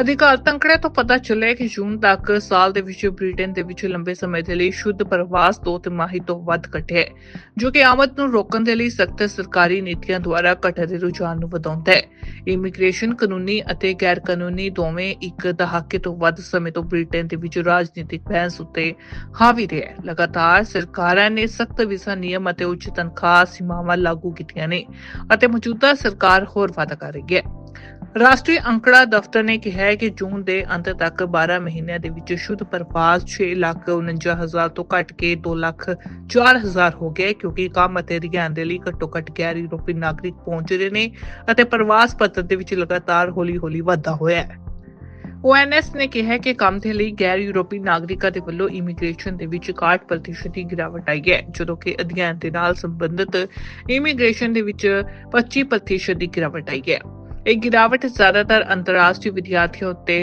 ਅਧਿਕਾਰ ਅੰਕੜੇ ਤੋਂ ਪਤਾ ਚੱਲਿਆ ਕਿ ਜੂਨ ਤੱਕ ਸਾਲ ਦੇ ਵਿੱਚ ਬ੍ਰਿਟੇਨ ਦੇ ਵਿੱਚ ਲੰਬੇ ਸਮੇਂ ਦੇ ਲਈ ਸ਼ੁੱਧ ਪ੍ਰਵਾਸ ਦੋ ਤਿਮਾਹੀ ਤੋਂ ਵੱਧ ਘਟਿਆ ਜੋ ਕਿ ਆਮਦ ਨੂੰ ਰੋਕਣ ਦੇ ਲਈ ਸਖਤ ਸਰਕਾਰੀ ਨੀਤੀਆਂ ਦੁਆਰਾ ਘਟ ਰਹੇ ਰੁਝਾਨ ਨੂੰ ਵਧਾਉਂਦਾ ਹੈ। ਇਮੀਗ੍ਰੇਸ਼ਨ ਕਾਨੂੰਨੀ ਅਤੇ ਗੈਰ ਕਾਨੂੰਨੀ ਦੋਵੇਂ ਇੱਕ ਦਹਾਕੇ ਤੋਂ ਵੱਧ ਸਮੇਂ ਤੋਂ ਬ੍ਰਿਟੇਨ ਦੇ ਵਿੱਚ ਰਾਜਨੀਤਿਕ ਬਹਿਸ ਉੱਤੇ ਹਾਵੀ ਰਿਹਾ ਹੈ। ਲਗਾਤਾਰ ਸਰਕਾਰਾਂ ਨੇ ਸਖਤ ਵੀਜ਼ਾ ਨਿਯਮ ਅਤੇ ਉੱਚ ਤਨਖਾਹ ਸੀਮਾਵਾਂ ਲਾਗੂ ਕੀਤੀਆਂ ਨੇ ਅਤੇ ਮੌਜੂਦਾ ਸਰਕਾਰ ਹੋਰ ਵਾਧਾ ਕਰ ਰਹੀ ਹੈ। ਰਾਸ਼ਟਰੀ ਅੰਕੜਾ ਦਫ਼ਤਰ ਨੇ ਕਿਹਾ ਹੈ ਕਿ ਜੂਨ ਦੇ ਅੰਤ ਤੱਕ 12 ਮਹੀਨਿਆਂ ਦੇ ਵਿੱਚ ਸ਼ੁੱਧ ਪ੍ਰਵਾਸ 6 ਲੱਖ 49 ਹਜ਼ਾਰ ਤੋਂ ਘਟ ਕੇ 2 ਲੱਖ 4 ਹਜ਼ਾਰ ਹੋ ਗਏ ਕਿਉਂਕਿ ਕੰਮ ਅਤੇ ਰਿਆਨ ਦੇ ਲਈ ਘੱਟੋ ਘੱਟ ਗੈਰ ਯੂਰਪੀ ਨਾਗਰਿਕ ਪਹੁੰਚ ਰਹੇ ਨੇ ਅਤੇ ਪ੍ਰਵਾਸ ਪੱਤਰ ਦੇ ਵਿੱਚ ਲਗਾਤਾਰ ਹੌਲੀ-ਹੌਲੀ ਵਾਧਾ ਹੋਇਆ ਹੈ। ONS ਨੇ ਕਿਹਾ ਕਿ ਕੰਮ ਦੇ ਲਈ ਗੈਰ ਯੂਰਪੀ ਨਾਗਰਿਕਾਂ ਦੇ ਵੱਲੋਂ ਇਮੀਗ੍ਰੇਸ਼ਨ ਦੇ ਵਿੱਚ 61% ਦੀ ਗਿਰਾਵਟ ਆਈ ਹੈ, ਜਦੋਂ ਕਿ ਅਧਿਐਨ ਦੇ ਨਾਲ ਸੰਬੰਧਿਤ ਇਮੀਗ੍ਰੇਸ਼ਨ ਦੇ ਵਿੱਚ 25% ਦੀ ਗਿਰਾਵਟ ਆਈ ਹੈ। ਇਹ ਗਿਰਾਵਟ ਜ਼ਿਆਦਾਤਰ ਅੰਤਰਰਾਸ਼ਟਰੀ ਵਿਦਿਆਰਥੀਆਂ ਉੱਤੇ